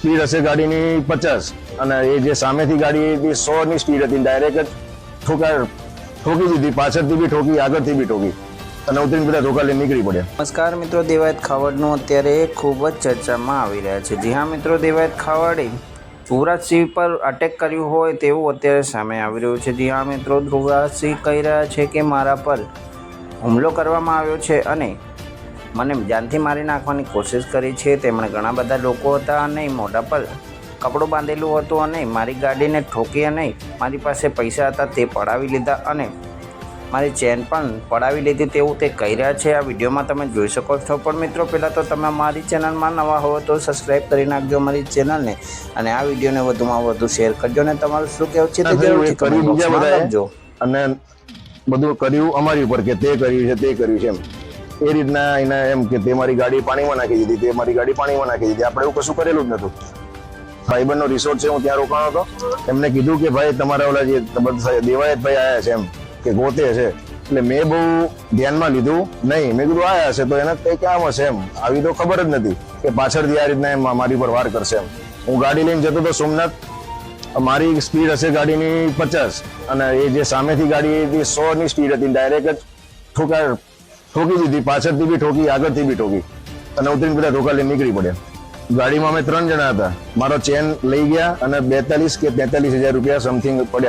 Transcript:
Speed હશે ગાડીની પચાસ અને એ જે સામેથી ગાડી હતી સો ની સ્પીડ હતી ડાયરેક્ટ જ ઠોકા ઠોકી દીધી, પાછળથી બી ઠોકી, આગળથી બી ઠોકી અને ઉતરીને બધા ધોકા લઈને નીકળી પડ્યા. નમસ્કાર મિત્રો, દેવાયત ખાવડનું અત્યારે ખૂબ જ ચર્ચામાં આવી રહ્યા છે. જી હા મિત્રો, દેવાયત ખાવડે ધ્રુવરાજસિંહ પર અટેક કર્યું હોય તેવું અત્યારે સામે આવી રહ્યું છે. જી હા મિત્રો, ધ્રુવરાજસિંહ કહી રહ્યા છે કે મારા પર હુમલો કરવામાં આવ્યો છે અને મને જાનથી મારી નાખવાની કોશિશ કરી છે. તેમણે ઘણા બધા લોકો હતા અને મોઢા પર કપડું બાંધેલું હતું અને મારી ગાડીને ઠોકી અને મારી પાસે પૈસા હતા તે પડાવી લીધા અને મારી ચેન પણ પડાવી લીધી તેવું તે કહી રહ્યા છે. આ વિડીયોમાં તમે જોઈ શકો છો. પણ મિત્રો પહેલાં તો તમે મારી ચેનલમાં નવા હો તો સબસ્ક્રાઈબ કરી નાખજો મારી ચેનલને અને આ વિડીયોને વધુમાં વધુ શેર કરજો અને તમારું શું કહેવું છે તે જરૂરથી અને બધું કર્યું અમારી ઉપર કે તે કર્યું છે તે કર્યું છે એમ. એ રીતના એને એમ કે તે મારી ગાડી પાણીમાં નાખી દીધી, તે મારી ગાડી પાણીમાં નાખી દીધી. આપણે એવું કશું કરેલું જ નતું ભાઈબંધનો રિસોર્ટ છે, હું ત્યાં રોકાણો હતો. એમને કીધું કે ભાઈ, તમારા ઓલા જે દેવાયત ભાઈ આયા છે એમ, કે ગોતે છે. એટલે મેં બહુ ધ્યાનમાં લીધું નહીં. મેં કીધું, આયા છે તો એને કઈ કામ હશે એમ. આવી તો ખબર જ નથી કે પાછળથી આ રીતના એમ મારી પર વાર કરશે એમ. હું ગાડી લઈને જતો હતો સોમનાથ, મારી સ્પીડ હશે ગાડીની પચાસ. અને એ જે સામેથી ગાડી હતી સો ની સ્પીડ હતી. ડાયરેક્ટ જ ઠોકા ઠોકી દીધી, પાછળથી બી ઠોકી, આગળથી બી ઠોકી. અને ઉતરીને બધા લઈને નીકળી પડ્યા. ગાડીમાં અમે ત્રણ જણા હતા. મારો ચેન લઈ ગયા અને બેતાલીસ કે તેતાલીસ હજાર રૂપિયા સમથિંગ પડ્યા